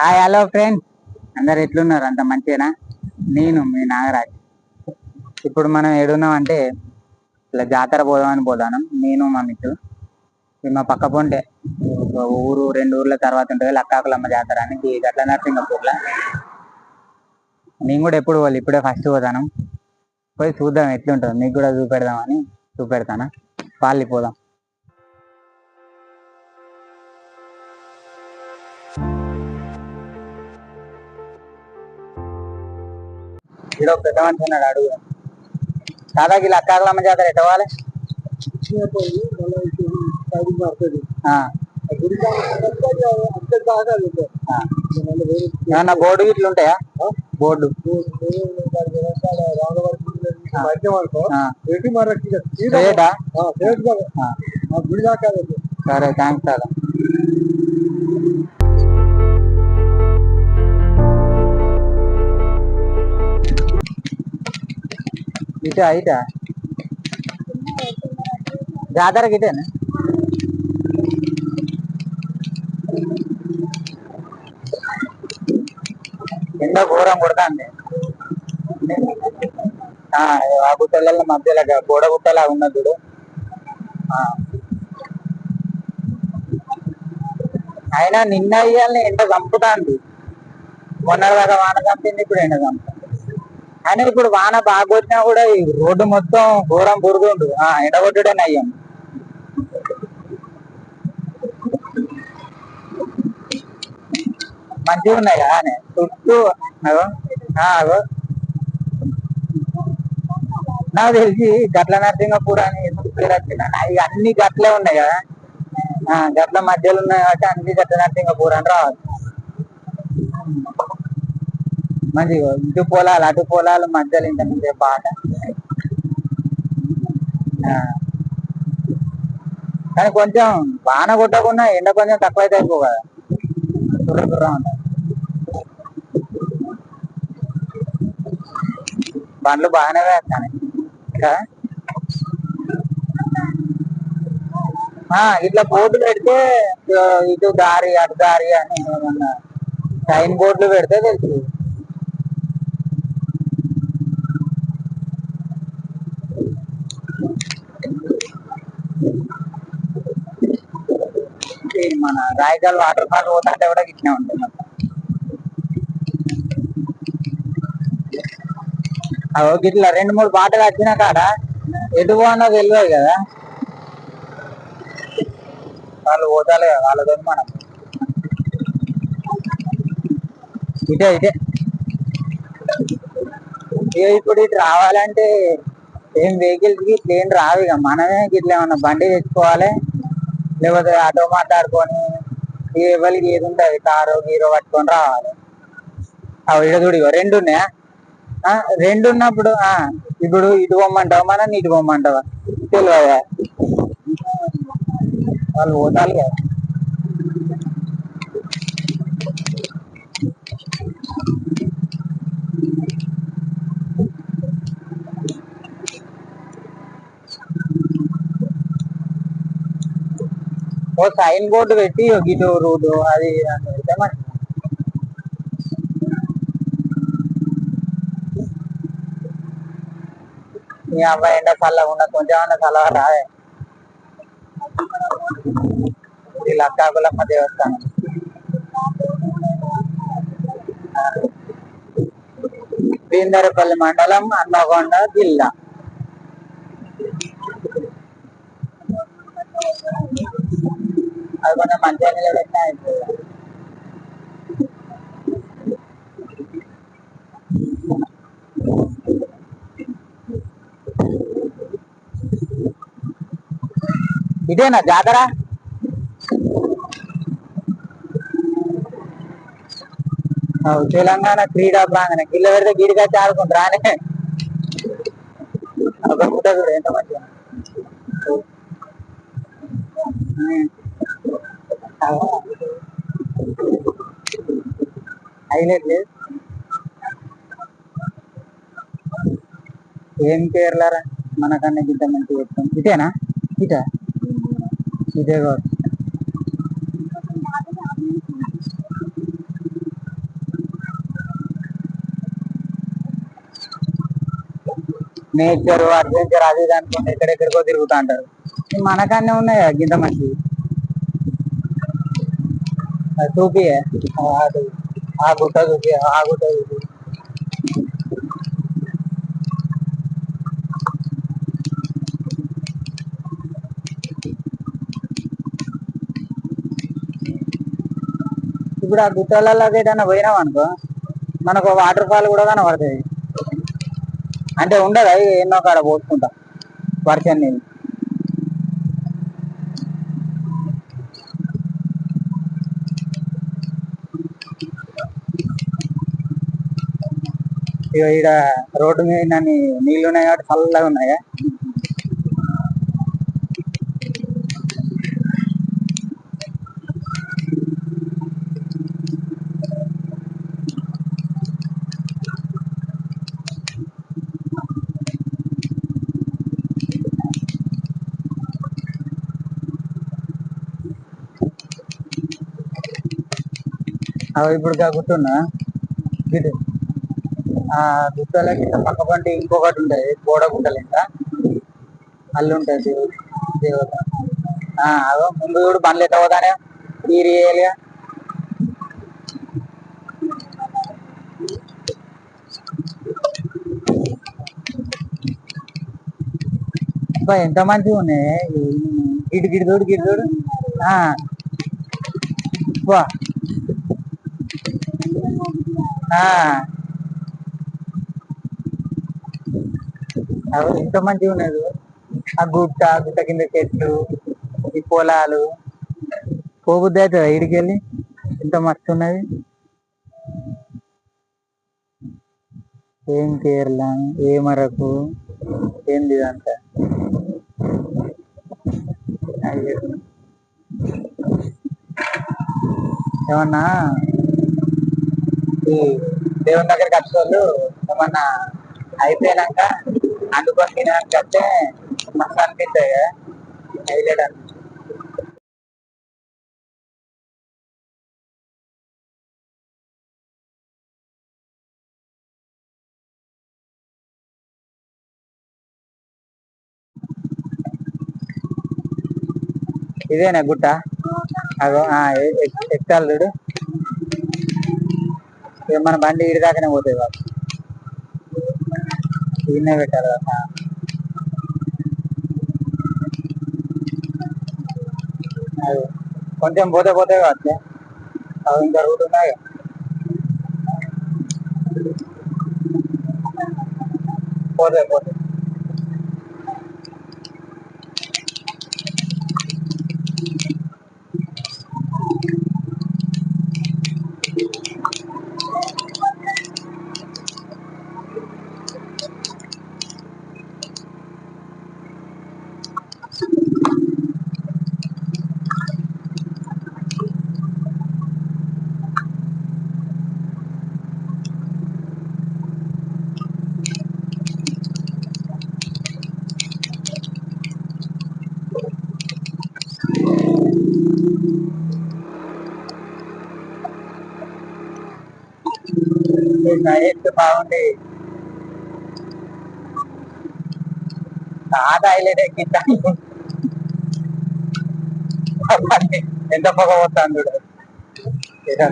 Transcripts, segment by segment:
Hi hello friends అందరు ఎట్లున్నారు? అంత మంచిగా నేను మీ నాగరాజ్. ఇప్పుడు మనం ఏడున్నాం అంటే ఇలా జాతర పోదామని పోదాను నేను మా మిత్రుడు మా పక్క పొంటే ఊరు రెండు ఊర్ల తర్వాత ఉంటుంది లక్కాకులమ్మ జాతర అని. ఇది గట్ల నరసింగపూర్లో. నేను కూడా ఎప్పుడు పోవాలి ఇప్పుడే ఫస్ట్ పోతాను పోయి చూద్దాం ఎట్లుంటుంది. మీకు కూడా చూపెడదామని చూపెడతాను పాలి పోదాం. ఒక పెద్ద మనిషి ఉన్నాడు అడుగు దాదాకి లక్కాకులమ్మ జాతర ఎట్ట పోవాలి? ఆ. ఆ. ఏమన్నా బోర్డు గిట్లు ఉంటాయా? బోర్డు. సరే థ్యాంక్స్ దాదా ఇటా ಐಟ జాతరకి ఎండ ఘోరం కొడతాంది ఆ, ఆ గుట్టల మధ్యలో గోడ గుట్టలా ఉన్నది చూడు అయినా నిన్న ఇయ్యాలని ఎండ చంపుతాంది మొన్న దాకా వాన చంపింది ఇప్పుడు ఎండ చంపు అయినా ఇప్పుడు వాన బాగా వచ్చినా కూడా ఈ రోడ్డు మొత్తం ఘోరం బురదుండు ఆ ఎండ కొట్టుడే నయ్యం. మంచిగా ఉన్నాయి కదా చుట్టూ అగో అగో. నాకు తెలిసి గట్ల నరసింహపూర్ అని పేరు అన్ని గట్లే ఉన్నాయి కదా. గట్ల మధ్యలో ఉన్నాయి కాబట్టి అన్ని గట్ల నరసింహపూర్ అని రావాలి. మంచిగా ఇటు పొలాలు అటు పొలాలు మధ్యలో ఇంత ముందే పాట కానీ కొంచెం వాన కొట్టకుండా ఎండ కొంచెం తక్కువ అయితే అయిపో కదా. తుర్ర తుర్ర ఉంటుంది. బండ్లు బాగానే వేస్తాను ఇంకా ఆ, ఇట్లా బోర్డు పెడితే ఇటు దారి అటు దారి అని ఏమన్నా సైన్ బోర్డులు పెడితే తెలుసు మన రాయగల్ వాటర్ ఫాల్ పోతుంటే కూడా ఇట్లా ఉంటుంది. మొత్తం. గిట్లా రెండు మూడు బాటలు వచ్చిన కాడ ఎటు పోనో తెలియదు కదా. వాళ్ళు పోతారు కదా వాళ్ళతో మనం. ఇటే ఇటే. ఇప్పుడు ఇటు రావాలంటే ఏం వెహికల్స్కి ఏం రావు ఇక. మనమే ఇట్లా ఏమన్నా బండి తెచ్చుకోవాలి. లేకపోతే ఆటో మాట్లాడుకొని ఎవరికి ఏది ఉంటుంది కారు గీరో పట్టుకొని రావాలి. అవి ఇడ రెండు ఉన్నాయా? ఆ, రెండు ఉన్నప్పుడు ఆ ఇప్పుడు ఇటు పొమ్మంటావా? మనం ఇటు పొమ్మంటావా? తెలియదా? వాళ్ళు పోతారు కదా. ఒక సైన్ బోర్డు పెట్టి ఇటు రోడ్డు అది ఇది అని పెడితే మంచిది. ఈ అబ్బాయి ఎండ చల్లగా ఉన్న కొంచెం చల్లగా రాదే ఈ లక్కాకులమ్మ దేవస్థానం. బీందరపల్లి మండలం అన్నకొండ జిల్లా. అది కొంచెం మంచిగా నిలబెట్టినా అయిపోతుంది. ఇదేనా జాతర అవు, తెలంగాణ క్రీడా ప్రాంగణం గిల్ల పెడితే గిడిగా ఆడుకుంటారానే ఒక గుడ్డ చూడు ఎంత మంచిగా హైలైట్. ఏం పేర్లారా మనకన్నా ఇంత మంచి చెప్తాం. ఇదేనా ఇట? ఇదే కావచ్చు నేచర్ అడ్వెంచర్ అది ఇది ఎక్కడెక్కడికో తిరుగుతూ అంటారు. మనకన్నా ఉన్నాయా గింత మంచిది టూపీ అది ఆ గుట్ట చూపి ఆ గుట్ట చూపి ఇప్పుడు ఆ గుట్టలలోకి ఏదైనా పోయినాం అనుకో మనకు వాటర్ ఫాల్ కూడా కనబడుతుంది అంటే ఉండదు అవి ఎన్నో కాడ పోసుకుంటా వర్షం నీళ్ళు ఇక ఈడ రోడ్డు మీద నీ- నీళ్ళు ఉన్నాయి కాబట్టి చల్లగా ఉన్నాయా. అవి ఇప్పుడు కాకుండా గిటు ఆ గుట్టలకి పక్క పంటి ఇంకొకటి ఉండేది గోడ గుట్టలు ఇంకా అల్లు ఉంటుంది దేవు దేవత. ఆ, అదో ముందు చూడు బండ్లు ఎట్లా పోతానే తీరి ఏరియా ఎంత మంచిగా ఉన్నాయి. గిడి గిడి చూడు గిడి చూడు. ఆ. అబ్బా. ఆ. అవి ఎంత మంచిగా ఉన్నది. ఆ గుట్ట గుట్ట కింద చెట్లు ఈ పొలాలు. పోబుద్ది అవుతుంది ఇడికి వెళ్ళి ఎంత మస్తు ఉన్నది. ఏం కేరళ ఏ మరకు ఏంది ఇదంతా? ఏమన్నా? ఈ దేవుని దగ్గరికి వచ్చేవాళ్ళు ఏమన్నా అయిపోయినాక అందుకొని తినడానికి చెప్తే మనకు అనిపిస్తాయి హైలైట్ ఇదేనా గుట్ట అగో ఎక్- ఎక్కాలి చూడు. ఇక మన బండి ఇడి దాకానే పోతుంది బాబు ఈయనే పెట్టాలి కదా అది కొంచెం పోతే పోతే కావచ్చు అవి ఇంకా రూట్ ఉన్నాయి పోతే పోతే డైరెక్ట్ బాగుంది. తాత హైలైట్ ఎక్కించాను ఎంత పొగ పోతాను చూడు. ఇక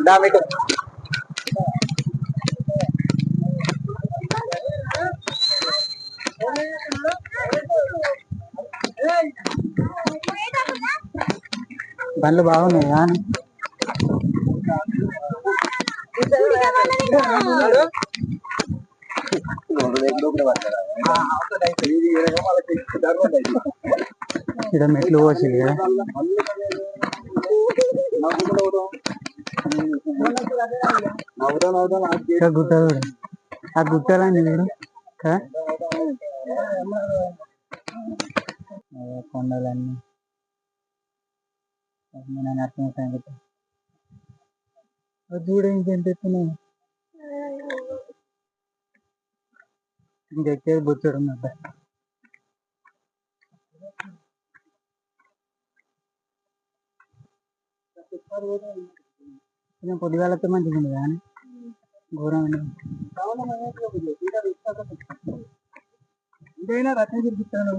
స్థానం దా మీకు బండ్లు బాగున్నాయా ఇక్కడ మెట్లు పోసింది కదా ఇంకా గుట్ట చూడు. ఆ గుట్టలన్నీ చూడు కదా? ఆ కొండలన్నీ మన నరసింహ సంగతి చూడ ఇంకెంత ఎత్తున్నాయి ఇంకెక్కేది బొచ్చుడు ఉన్నట్ట కొంచెం పొద్దుగాలతో మంచిగా ఉంది కానీ ఘోరం ఇంకైనా రత్న చూపిస్తాను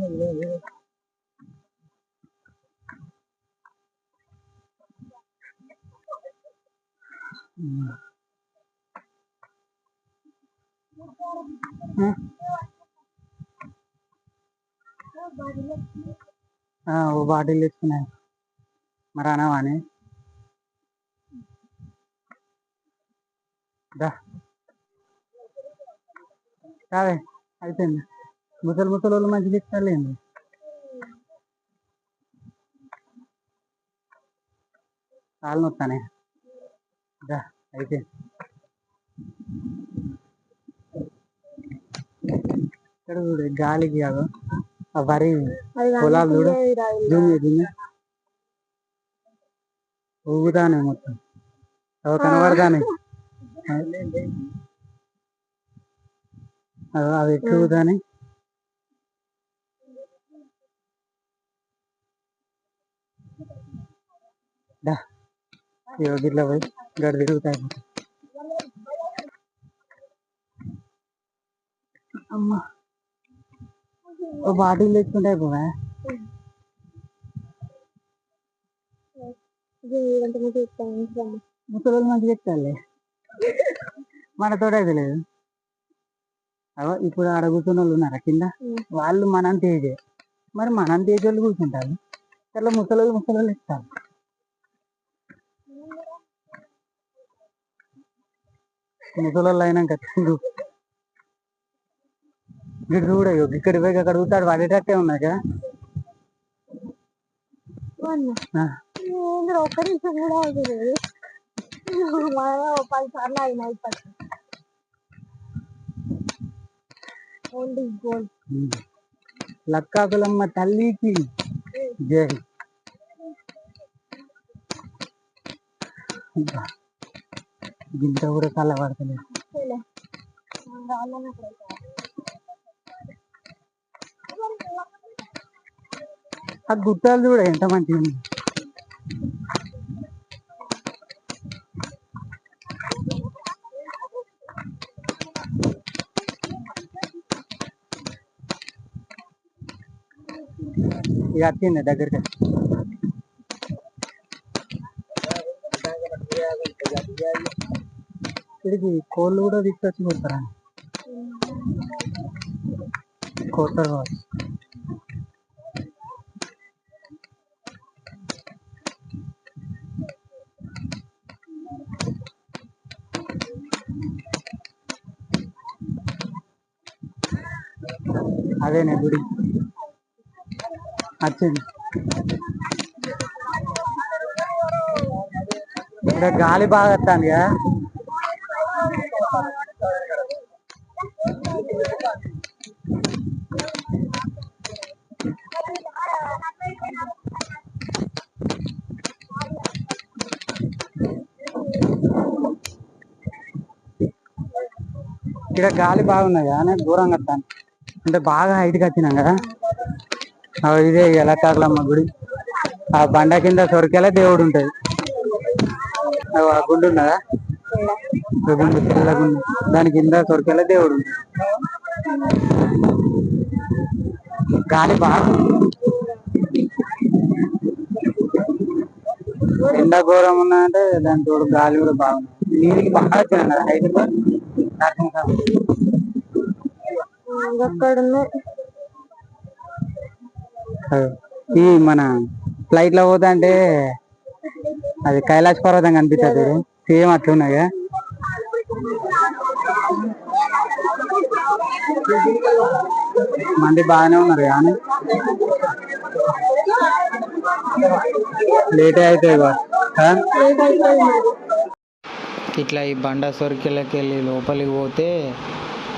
ఓ బాటిల్ తెచ్చుకున్నాయి మరి అనవాని కాదే అయిపోయింది. ముసలి ముసలి వాళ్ళు మంచిగా ఇస్తారులేండి. కాళ్ళు నొత్తానే. దా అయిపోయింది ఇక్కడ చూడు గాలికి కాదు ఆ వరి పొలాలు చూడు. Zoom Zoom. ఊగుతానే మొత్తం. అవి కనబడతానే? అవి అవి ఎక్కుతానే దా ఇగో గిట్ల పోయి గడి తిరుగుతాయి అమ్మా ఓ బాటిల్ తెచ్చుకుంటే అయిపోవా ముసలి మంచిగా ఎక్కాలి మనతో అయితే లేదు అవో ఇప్పుడు ఆడ కూర్చున్న వాళ్ళు ఉన్నారా కింద? వాళ్ళు మనంత ఏజే మరి మనంత ఏజ్ వాళ్ళు కూర్చుంటారు. అట్లా ముసలి ముసలి ఇస్తారు. ముసలి అయినాక ఇక్కడ చూడ ఇక్కడ పోయి అక్కడ కూర్చాడు పడేటట్టే ఉన్నాక ఒక్క నిమిషం కూడా అవుతుంది పది సార్లు అయినా ఇప్పటికి ఓన్లీ గోల్డ్ లక్కాకులమ్మ తల్లికి జై. గింత కూడా కళ్ళ పడతలేదు ఆ గుట్టాలు చూడ ఎంత మంచిగా ఉంది ఇక వచ్చింది దగ్గరికి ఇక్కడికి కోళ్ళు కూడా తీసుకొచ్చి కొడతారా కొడతారు కావచ్చు అదేనే గుడి వచ్చింది ఇక్కడ గాలి బాగా వస్తాను కదా ఇక్కడ గాలి బాగున్నది కానీ దూరంగా వస్తాను అంటే బాగా హైట్కి వచ్చినాం కదా. ఇదే ఎలకాకులమ్మ గుడి. ఆ బండ కింద సొరికెలా దేవుడు ఉంటుంది. ఆ గుండు ఉన్నదా? గుండు తెల్ల గుండు. దాని కింద సొరికెలా దేవుడు ఉంటుంది. గాలి బాగా ఎండ ఘోరం ఉన్నా అంటే దాని తోడు గాలి కూడా బాగుంది నీళ్ళకి బాగా వచ్చినాం హైదరాబాద్ నరసింహస్వామి. ఈ మన ఫ్లైట్లో పోతా అంటే అది కైలాస పర్వతం కనిపిస్తుంది సేమ్ అట్లున్నాయి మంది బాగానే ఉన్నారు కానీ లేట్ అవుతాయి ఇట్లా ఈ బండ సొరికెళ్ళకి వెళ్ళి లోపలికి పోతే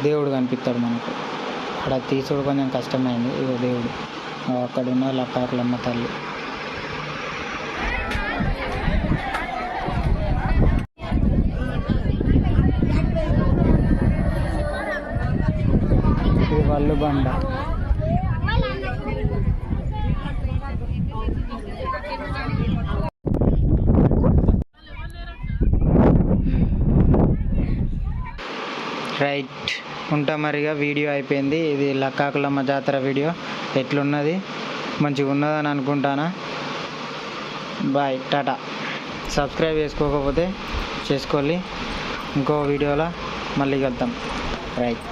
దేవుడు కనిపిస్తాడు మనకు. అక్కడ తీసుడు కొంచెం కష్టమైంది. ఇగో దేవుడు. అక్కడున్న లపాకులమ్మ తల్లి. వల్లు బండ. రైట్. ఉంటా మరిగా వీడియో అయిపోయింది. ఇది లక్కాకులమ్మ జాతర వీడియో. ఎట్లున్నది? మంచిగా ఉన్నదని అనుకుంటానా? బాయ్ టాటా. సబ్స్క్రైబ్ చేసుకోకపోతే చేసుకోవాలి. ఇంకో వీడియోలో మళ్ళీ కలుద్దాం. రైట్.